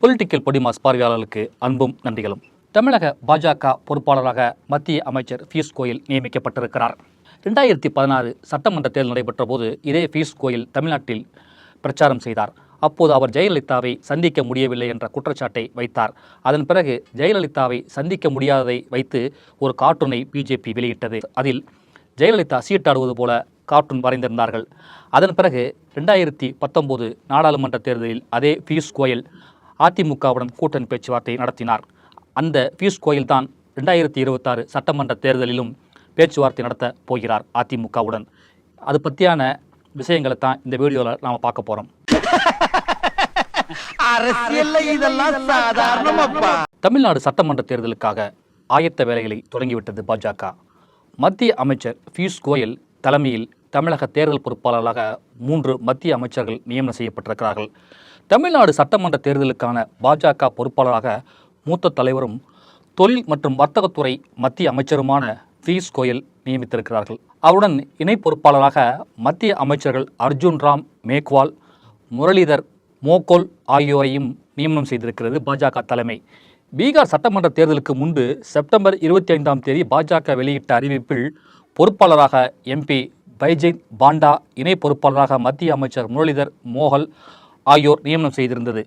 Political podimas பார்வையாளர்களுக்கு அன்பும் நன்றிகளும். தமிழக பாஜக பொறுப்பாளராக மத்திய அமைச்சர் பியூஷ் கோயல் நியமிக்கப்பட்டிருக்கிறார். ரெண்டாயிரத்தி பதினாறு சட்டமன்ற தேர்தல் நடைபெற்ற போது இதே பியூஷ் கோயல் தமிழ்நாட்டில் பிரச்சாரம் செய்தார். அப்போது அவர் ஜெயலலிதாவை சந்திக்க முடியவில்லை என்ற குற்றச்சாட்டை வைத்தார். அதன் பிறகு ஜெயலலிதாவை சந்திக்க முடியாததை வைத்து ஒரு கார்ட்டூனை பிஜேபி வெளியிட்டது. அதில் ஜெயலலிதா சீட்டாடுவது போல கார்ட்டூன் வரைந்திருந்தார்கள். அதன் பிறகு ரெண்டாயிரத்தி பத்தொம்போது நாடாளுமன்ற தேர்தலில் அதே பியூஷ் கோயல் அதிமுகவுடன் கூட்டணி பேச்சுவார்த்தை நடத்தினார். அந்த பியூஷ் கோயல் தான் ரெண்டாயிரத்தி இருபத்தாறு சட்டமன்ற தேர்தலிலும் பேச்சுவார்த்தை நடத்த போகிறார் அதிமுகவுடன். அது பற்றியான விஷயங்களை தான் இந்த வீடியோவில் நாம் பார்க்க போகிறோம் அரசியல்ல இதெல்லாம் சாதாரணமாப்பா. தமிழ்நாடு சட்டமன்ற தேர்தலுக்காக ஆயத்த வேலைகளை தொடங்கிவிட்டது பாஜக. மத்திய அமைச்சர் பியூஷ் கோயல் தலைமையில் தமிழக தேர்தல் பொறுப்பாளராக மூன்று மத்திய அமைச்சர்கள் நியமனம் செய்யப்பட்டிருக்கிறார்கள். தமிழ்நாடு சட்டமன்ற தேர்தலுக்கான பாஜக பொறுப்பாளராக மூத்த தலைவரும் தொழில் மற்றும் வர்த்தகத்துறை மத்திய அமைச்சருமான பியூஷ் கோயல் நியமித்திருக்கிறார்கள். அவருடன் இணை பொறுப்பாளராக மத்திய அமைச்சர்கள் அர்ஜுன் ராம் மேக்வால் முரளிதர் மோகோல் ஆகியோரையும் நியமனம் செய்திருக்கிறது பாஜக தலைமை. பீகார் சட்டமன்ற தேர்தலுக்கு முன்பு செப்டம்பர் இருபத்தி ஐந்தாம் தேதி பாஜக வெளியிட்ட அறிவிப்பில் பொறுப்பாளராக எம்பி பைஜெய்த் பாண்டா இணை பொறுப்பாளராக மத்திய அமைச்சர் முரளிதர் மோகல் ஆகியோர் நியமனம் செய்திருந்தது.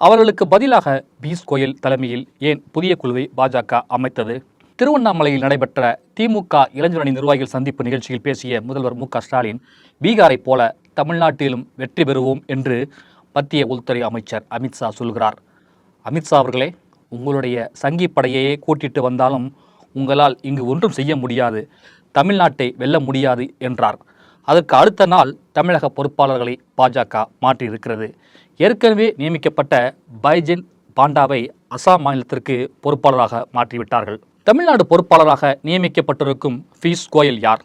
அவர்களுக்கு பதிலாக பீஸ் கோயல் தலைமையில் ஏன் புதிய குழுவை பாஜக அமைத்தது? திருவண்ணாமலையில் நடைபெற்ற திமுக இளைஞரணி நிர்வாகிகள் சந்திப்பு நிகழ்ச்சியில் பேசிய முதல்வர் மு ஸ்டாலின் பீகாரைப் போல தமிழ்நாட்டிலும் வெற்றி பெறுவோம் என்று மத்திய உள்துறை அமைச்சர் அமித்ஷா சொல்கிறார். அமித்ஷா அவர்களே உங்களுடைய சங்கி படையையே கூட்டிட்டு வந்தாலும் உங்களால் இங்கு ஒன்றும் செய்ய முடியாது. தமிழ்நாட்டை வெல்ல முடியாது என்றார். அதற்கு அடுத்த நாள் தமிழக பொறுப்பாளர்களை பாஜக மாற்றியிருக்கிறது. ஏற்கனவே நியமிக்கப்பட்ட பைஜென் பாண்டாவை அசாம் மாநிலத்திற்கு பொறுப்பாளராக மாற்றிவிட்டார்கள். தமிழ்நாடு பொறுப்பாளராக நியமிக்கப்பட்டிருக்கும் ஃபீஸ் கோயல் யார்?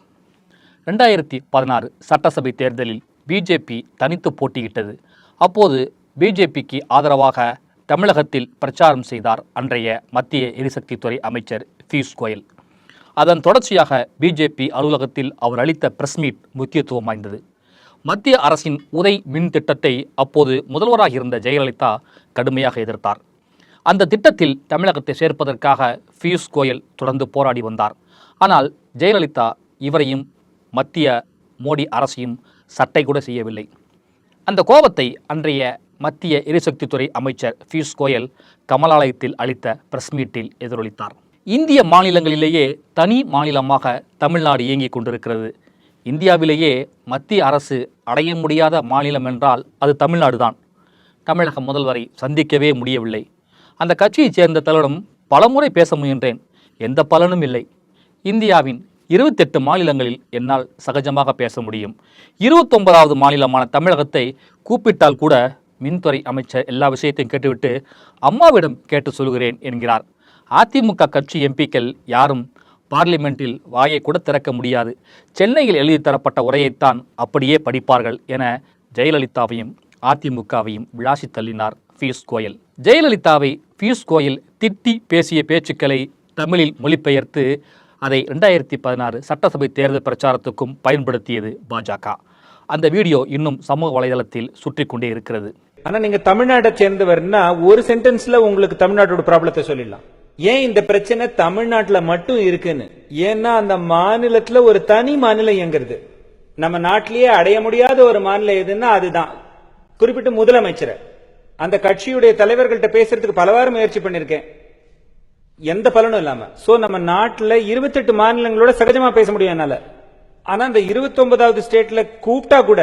ரெண்டாயிரத்தி பதினாறு சட்டசபை தேர்தலில் பிஜேபி தனித்து போட்டியிட்டது. அப்போது பிஜேபிக்கு ஆதரவாக தமிழகத்தில் பிரச்சாரம் செய்தார் அன்றைய மத்திய எரிசக்தித்துறை அமைச்சர் பியூஷ் கோயல். அதன் தொடர்ச்சியாக பிஜேபி அலுவலகத்தில் அவர் அளித்த பிரஸ் மீட் முக்கியத்துவம் வாய்ந்தது. மத்திய அரசின் உதை மின் திட்டத்தை அப்போது முதல்வராக இருந்த ஜெயலலிதா கடுமையாக எதிர்த்தார். அந்த திட்டத்தில் தமிழகத்தை சேர்ப்பதற்காக பியூஷ் கோயல் தொடர்ந்து போராடி வந்தார். ஆனால் ஜெயலலிதா இவரையும் மத்திய மோடி அரசையும் சட்டை கூட செய்யவில்லை. அந்த கோபத்தை அன்றைய மத்திய எரிசக்தித்துறை அமைச்சர் பியூஷ் கோயல் கமலாலயத்தில் அளித்த பிரஸ் மீட்டில் எதிரொலித்தார். இந்திய மாநிலங்களிலேயே தனி மாநிலமாக தமிழ்நாடு இயங்கிக் கொண்டிருக்கிறது. இந்தியாவிலேயே மத்திய அரசு அடைய முடியாத மாநிலம் என்றால் அது தமிழ்நாடு தான் தமிழக முதல்வரை சந்திக்கவே முடியவில்லை. அந்த கட்சியைச் சேர்ந்த தலைவரும் பலமுறை பேச முயன்றேன். எந்த பலனும் இல்லை. இந்தியாவின் இருபத்தெட்டு மாநிலங்களில் என்னால் சகஜமாக பேச முடியும். இருபத்தொன்பதாவது மாநிலமான தமிழகத்தை கூப்பிட்டால் கூட மின்துறை அமைச்சர் எல்லா விஷயத்தையும் கேட்டுவிட்டு அம்மாவிடம் கேட்டு சொல்கிறேன் என்கிறார். அதிமுக கட்சி எம்பிக்கள் யாரும் பார்லிமெண்ட்டில் வாயை கூட திறக்க முடியாது. சென்னையில் எழுதி தரப்பட்ட உரையைத்தான் அப்படியே படிப்பார்கள் என ஜெயலலிதாவையும் அதிமுகவையும் விளாசி தள்ளினார் பியூஷ் கோயல். ஜெயலலிதாவை பியூஷ் கோயல் திட்டி பேசிய பேச்சுக்களை தமிழில் மொழிபெயர்த்து அதை ரெண்டாயிரத்தி பதினாறு சட்டசபை தேர்தல் பிரச்சாரத்துக்கும் பயன்படுத்தியது பாஜக. அந்த வீடியோ இன்னும் சமூக வலைதளத்தில் சுற்றி கொண்டே இருக்கிறது. ஆனா நீங்க தமிழ்நாட்டை சேர்ந்தவர்னா ஒரு சென்டென்ஸ்ல உங்களுக்கு தமிழ்நாட்டோட ப்ராப்ளத்தை சொல்லிடலாம். ஏன் இந்த பிரச்சனை தமிழ்நாட்டில் மட்டும் இருக்குன்னு? ஏன்னா அந்த மாநிலத்தில் ஒரு தனி மாநிலம் இயங்குறது. நம்ம நாட்டிலேயே அடைய முடியாத ஒரு மாநிலம் எதுன்னா அதுதான். குறிப்பிட்டு முதலமைச்சர். அந்த கட்சியுடைய தலைவர்கள்ட்ட பேசுறதுக்கு பலவாறு முயற்சி பண்ணிருக்கேன். எந்த பலனும் இல்லாம. சோ நம்ம நாட்டில் இருபத்தெட்டு மாநிலங்களோட சகஜமா பேச முடியும் என்னால. ஆனா அந்த இருபத்தொன்பதாவது ஸ்டேட்ல கூப்பிட்டா கூட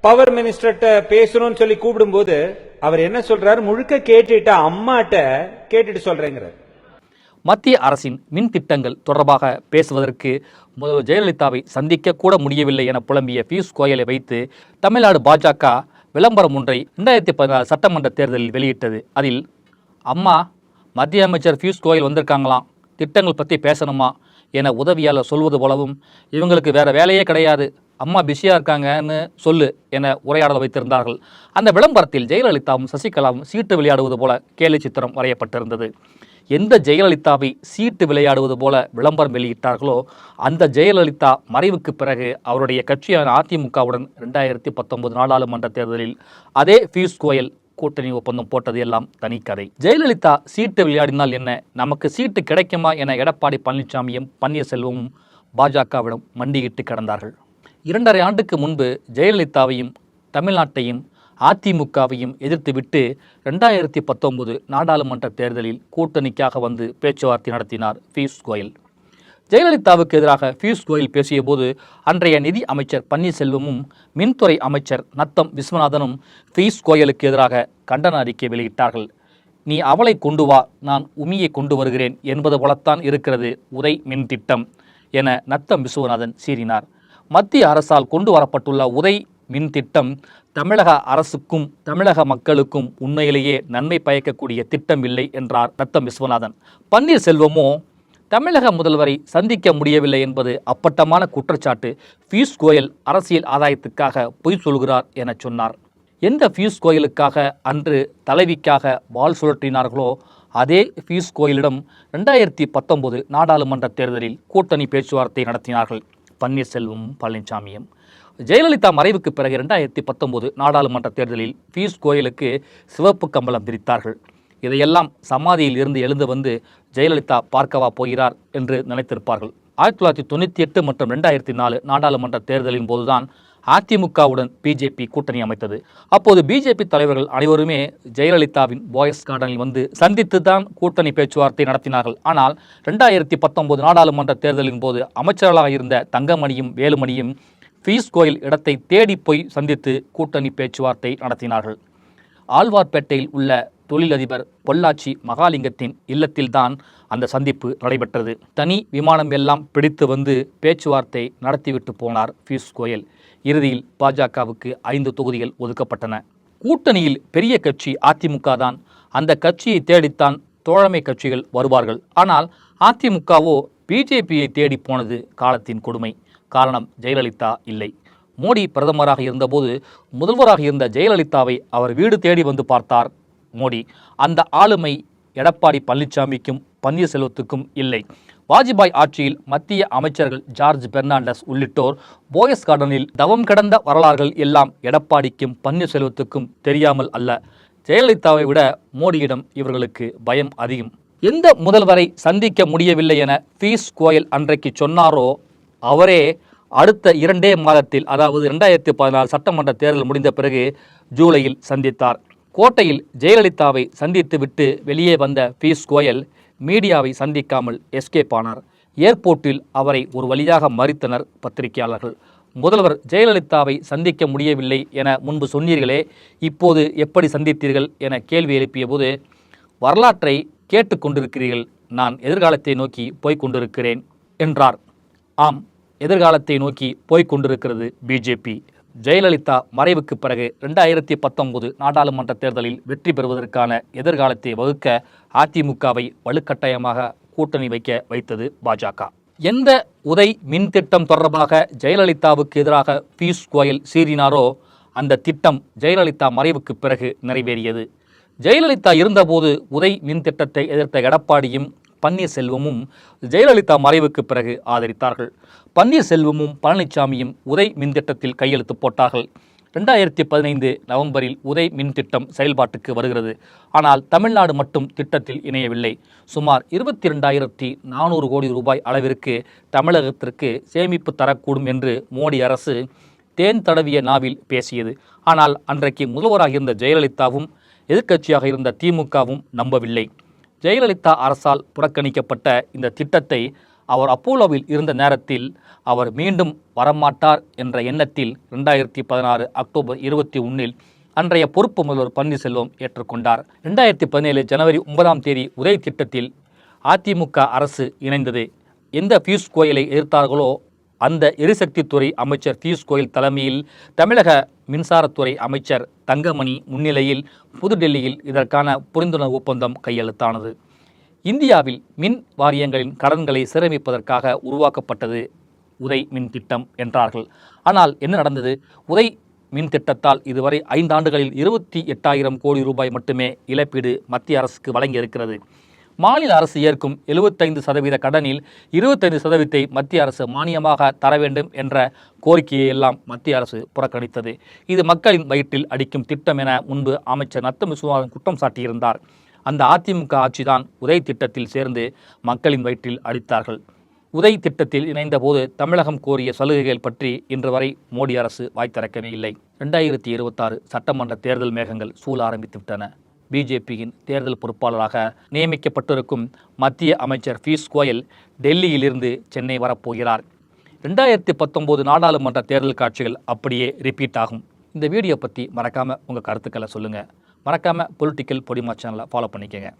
பவர் மினிஸ்டர்கிட்ட பேசணும்னு சொல்லி கூப்பிடும்போது அவர் என்ன சொல்றாரு? முழுக்க கேட்டுட்டு அம்மாட்ட கேட்டுட்டு சொல்றேங்கிறார். மத்திய அரசின் மின் திட்டங்கள் தொடர்பாக பேசுவதற்கு முதல்வர் ஜெயலலிதாவை சந்திக்க கூட முடியவில்லை என புலம்பிய பியூஷ் கோயலை வைத்து தமிழ்நாடு பாஜக விளம்பரம் ஒன்றை ரெண்டாயிரத்தி பதினாறு சட்டமன்ற தேர்தலில் வெளியிட்டது. அதில் அம்மா மத்திய அமைச்சர் பியூஷ் கோயல் வந்திருக்காங்களாம் திட்டங்கள் பற்றி பேசணுமா என உதவியாளர் சொல்வது போலவும் இவங்களுக்கு வேறு வேலையே கிடையாது அம்மா பிஸியாக இருக்காங்கன்னு சொல்லு என உரையாடல் வைத்திருந்தார்கள். அந்த விளம்பரத்தில் ஜெயலலிதாவும் சசிகலாவும் சீட்டு விளையாடுவது போல கேலி சித்திரம் வரையப்பட்டிருந்தது. எந்த ஜெயலலிதாவை சீட்டு விளையாடுவது போல விளம்பரம் வெளியிட்டார்களோ அந்த ஜெயலலிதா மறைவுக்கு பிறகு அவருடைய கட்சியான அதிமுகவுடன் ரெண்டாயிரத்தி பத்தொன்பது நாடாளுமன்ற தேர்தலில் அதே பியூஷ் கோயல் கூட்டணி ஒப்பந்தம் போட்டது எல்லாம் தனிக்கதை ஜெயலலிதா சீட்டு விளையாடினால் என்ன? நமக்கு சீட்டு கிடைக்குமா என எடப்பாடி பழனிசாமியும் பன்னீர்செல்வமும் பாஜகவிடம் மண்டியிட்டு கடந்தார்கள். இரண்டரை ஆண்டுக்கு முன்பு ஜெயலலிதாவையும் தமிழ்நாட்டையும் அதிமுகவையும் எதிர்த்துவிட்டு ரெண்டாயிரத்தி பத்தொன்பது நாடாளுமன்ற தேர்தலில் கூட்டணிக்காக வந்து பேச்சுவார்த்தை நடத்தினார் பியூஷ் கோயல். ஜெயலலிதாவுக்கு எதிராக பியூஷ் கோயல் பேசியபோது அன்றைய நிதி அமைச்சர் பன்னீர்செல்வமும் மின்துறை அமைச்சர் நத்தம் விஸ்வநாதனும் பியூஷ் கோயலுக்கு எதிராக கண்டன அறிக்கை வெளியிட்டார்கள். நீ அவளை கொண்டு வா நான் உமியை கொண்டு வருகிறேன் என்பது போலத்தான் இருக்கிறது உதை மின் திட்டம் என நத்தம் விஸ்வநாதன் சீறினார். மத்திய அரசால் கொண்டு வரப்பட்டுள்ள உதை மின் திட்டம் தமிழக அரசுக்கும் தமிழக மக்களுக்கும் உண்மையிலேயே நன்மை பயக்கக்கூடிய திட்டம் இல்லை என்றார் நத்தம் விஸ்வநாதன். பன்னீர்செல்வமோ தமிழக முதல்வரை சந்திக்க முடியவில்லை என்பது அப்பட்டமான குற்றச்சாட்டு. பியூஷ் கோயல் அரசியல் ஆதாயத்துக்காக பொய் சொல்கிறார் என சொன்னார். எந்த பியூஷ் கோயலுக்காக அன்று தலைவிக்காக வால் சுழற்றினார்களோ அதே பியூஷ் கோயிலிடம் ரெண்டாயிரத்தி பத்தொன்பது நாடாளுமன்ற தேர்தலில் கூட்டணி பேச்சுவார்த்தை நடத்தினார்கள். பன்னீர்செல்வமும் பழனிசாமியும். ஜெயலலிதா மறைவுக்கு பிறகு இரண்டாயிரத்தி பத்தொம்போது நாடாளுமன்ற தேர்தலில் பியூஷ் கோயலுக்கு சிவப்பு கம்பளம் பிரித்தார்கள் இதையெல்லாம் சமாதியில் இருந்து எழுந்து வந்து ஜெயலலிதா பார்க்கவா போகிறார் என்று நினைத்திருப்பார்கள். ஆயிரத்தி தொள்ளாயிரத்தி தொண்ணூற்றி எட்டு மற்றும் ரெண்டாயிரத்தி நாலு நாடாளுமன்ற தேர்தலின் போதுதான் அதிமுகவுடன் பிஜேபி கூட்டணி அமைத்தது. அப்போது பிஜேபி தலைவர்கள் அனைவருமே ஜெயலலிதாவின் போயஸ் கார்டனில் வந்து சந்தித்து தான் கூட்டணி பேச்சுவார்த்தை நடத்தினார்கள். ஆனால் ரெண்டாயிரத்தி பத்தொன்பது நாடாளுமன்ற தேர்தலின் போது அமைச்சர்களாக இருந்த தங்கமணியும் வேலுமணியும் பீஸ் கோயில் இடத்தை தேடி போய் சந்தித்து கூட்டணி பேச்சுவார்த்தை நடத்தினார்கள். ஆழ்வார்பேட்டையில் உள்ள தொழிலதிபர் பொள்ளாச்சி மகாலிங்கத்தின் இல்லத்தில்தான் அந்த சந்திப்பு நடைபெற்றது. தனி விமானம் எல்லாம் பிடித்து வந்து பேச்சுவார்த்தை நடத்திவிட்டு போனார் பியூஷ் கோயல். இறுதியில் பாஜகவுக்கு ஐந்து தொகுதிகள் ஒதுக்கப்பட்டன. கூட்டணியில் பெரிய கட்சி அதிமுக தான் அந்த கட்சியை தேடித்தான் தோழமை கட்சிகள் வருவார்கள். ஆனால் அதிமுகவோ பிஜேபியை தேடி போனது காலத்தின் கொடுமை. காரணம் ஜெயலலிதா இல்லை. மோடி பிரதமராக இருந்தபோது முதல்வராக இருந்த ஜெயலலிதாவை அவர் வீடு தேடி வந்து பார்த்தார் மோடி. அந்த ஆளுமை எடப்பாடி பழனிசாமிக்கும் பன்னீர்செல்வத்துக்கும் இல்லை. வாஜ்பாய் ஆட்சியில் மத்திய அமைச்சர்கள் ஜார்ஜ் பெர்னாண்டஸ் உள்ளிட்டோர் போயஸ் கார்டனில் தவம் கடந்த வரலாறுகள் எல்லாம் எடப்பாடிக்கும் பன்னீர்செல்வத்துக்கும் தெரியாமல் அல்ல. ஜெயலலிதாவை விட மோடியிடம் இவர்களுக்கு பயம் அதிகம். எந்த முதல்வரை சந்திக்க முடியவில்லை என பீஸ் கோயல் அன்றைக்கு சொன்னாரோ அவரே அடுத்த இரண்டே மாதத்தில் அதாவது இரண்டாயிரத்தி பதினாறு சட்டமன்ற தேர்தல் முடிந்த பிறகு ஜூலையில் சந்தித்தார். கோட்டையில் ஜெயலலிதாவை சந்தித்துவிட்டு வெளியே வந்த பீஸ் கோயல் மீடியாவை சந்திக்காமல் எஸ்கேப் ஆனார். ஏர்போர்ட்டில் அவரை ஒரு வழியாக மறித்தனர் பத்திரிகையாளர்கள். முதல்வர் ஜெயலலிதாவை சந்திக்க முடியவில்லை என முன்பு சொன்னீர்களே இப்போது எப்படி சந்தித்தீர்கள் என கேள்வி எழுப்பிய போது வரலாற்றை கேட்டுக்கொண்டிருக்கிறீர்கள் நான் எதிர்காலத்தை நோக்கி போய்க் கொண்டிருக்கிறேன் என்றார். ஆம் எதிர்காலத்தை நோக்கி போய்க் கொண்டிருக்கிறது பிஜேபி ஜெயலலிதா மறைவுக்கு பிறகு ரெண்டாயிரத்தி பத்தொன்பது நாடாளுமன்ற தேர்தலில் வெற்றி பெறுவதற்கான எதிர்காலத்தை வகுக்க அதிமுகவை வலுக்கட்டாயமாக கூட்டணி வைக்க வைத்தது பாஜக. எந்த உதை மின் திட்டம் தொடர்பாக ஜெயலலிதாவுக்கு எதிராக பியூஷ் கோயல் சீறினாரோ அந்த திட்டம் ஜெயலலிதா மறைவுக்கு பிறகு நிறைவேறியது ஜெயலலிதா இருந்தபோது உதை மின் திட்டத்தை எதிர்த்த எடப்பாடியும் பன்னீர்செல்வமும் ஜெயலலிதா மறைவுக்கு பிறகு ஆதரித்தார்கள். பன்னீர்செல்வமும் பழனிசாமியும் உதை மின் திட்டத்தில் கையெழுத்து போட்டார்கள். ரெண்டாயிரத்தி பதினைந்து நவம்பரில் உதய் மின் திட்டம் செயல்பாட்டுக்கு வருகிறது. ஆனால் தமிழ்நாடு மட்டும் திட்டத்தில் இணையவில்லை. சுமார் இருபத்தி ரெண்டாயிரத்தி நானூறு கோடி ரூபாய் அளவிற்கு தமிழகத்திற்கு சேமிப்பு தரக்கூடும் என்று மோடி அரசு தேன் தடவிய நாவில் பேசியது. ஆனால் அன்றைக்கு முதல்வராக இருந்த ஜெயலலிதாவும் எதிர்க்கட்சியாக இருந்த திமுகவும் நம்பவில்லை. ஜெயலலிதா அரசால் புறக்கணிக்கப்பட்ட இந்த திட்டத்தை அவர் அப்போலோவில் இருந்த நேரத்தில் அவர் மீண்டும் வரமாட்டார் என்ற எண்ணத்தில் ரெண்டாயிரத்தி பதினாறு அக்டோபர் இருபத்தி ஒன்றில் அன்றைய பொறுப்பு முதல்வர் பன்னீர்செல்வம் ஏற்றுக்கொண்டார். ரெண்டாயிரத்தி பதினேழு ஜனவரி ஒன்பதாம் தேதி உதய திட்டத்தில் அதிமுக அரசு இணைந்தது. எந்த பியூஷ் கோயலை எதிர்த்தார்களோ அந்த எரிசக்தித்துறை அமைச்சர் பியூஷ் கோயல் தலைமையில் தமிழக மின்சாரத்துறை அமைச்சர் தங்கமணி முன்னிலையில் புதுடெல்லியில் இதற்கான புரிந்துணர்வு ஒப்பந்தம் கையெழுத்தானது. இந்தியாவில் மின் வாரியங்களின் கடன்களை சீரமைப்பதற்காக உருவாக்கப்பட்டது உதை மின் திட்டம் என்றார்கள். ஆனால் என்ன நடந்தது? உதை மின் திட்டத்தால் இதுவரை ஐந்தாண்டுகளில் இருபத்தி எட்டாயிரம் கோடி ரூபாய் மட்டுமே இழப்பீடு மத்திய அரசுக்கு வழங்கியிருக்கிறது. மாநில அரசு ஏற்கும் எழுபத்தைந்து சதவீத கடனில் இருபத்தைந்து சதவீதத்தை மத்திய அரசு மானியமாக தர வேண்டும் என்ற கோரிக்கையை எல்லாம் மத்திய அரசு புறக்கணித்தது. இது மக்களின் வயிற்றில் அடிக்கும் திட்டம் என முன்பு அமைச்சர் நத்தம் விஸ்வநாதன் குற்றம் சாட்டியிருந்தார். அந்த அதிமுக ஆட்சிதான் உதய் திட்டத்தில் சேர்ந்து மக்களின் வயிற்றில் அடித்தார்கள். உதய் திட்டத்தில் இணைந்தபோது தமிழகம் கோரிய சலுகைகள் பற்றி இன்று வரை மோடி அரசு வாய் திறக்கவே இல்லை. ரெண்டாயிரத்தி இருபத்தாறு சட்டமன்ற தேர்தல் மேகங்கள் சூழ ஆரம்பித்து விட்டன. பிஜேபியின் தேர்தல் பொறுப்பாளராக நியமிக்கப்பட்டிருக்கும் மத்திய அமைச்சர் பியூஷ் கோயல் டெல்லியிலிருந்து சென்னை வரப்போகிறார். ரெண்டாயிரத்தி பத்தொம்போது நாடாளுமன்ற தேர்தல் காட்சிகள் அப்படியே ரிப்பீட் ஆகும். இந்த வீடியோ பற்றி மறக்காமல் உங்கள் கருத்துக்களை சொல்லுங்கள் மறக்காமல் பொலிட்டிக்கல் பொடிமா சேனலை ஃபாலோ பண்ணிக்கங்க.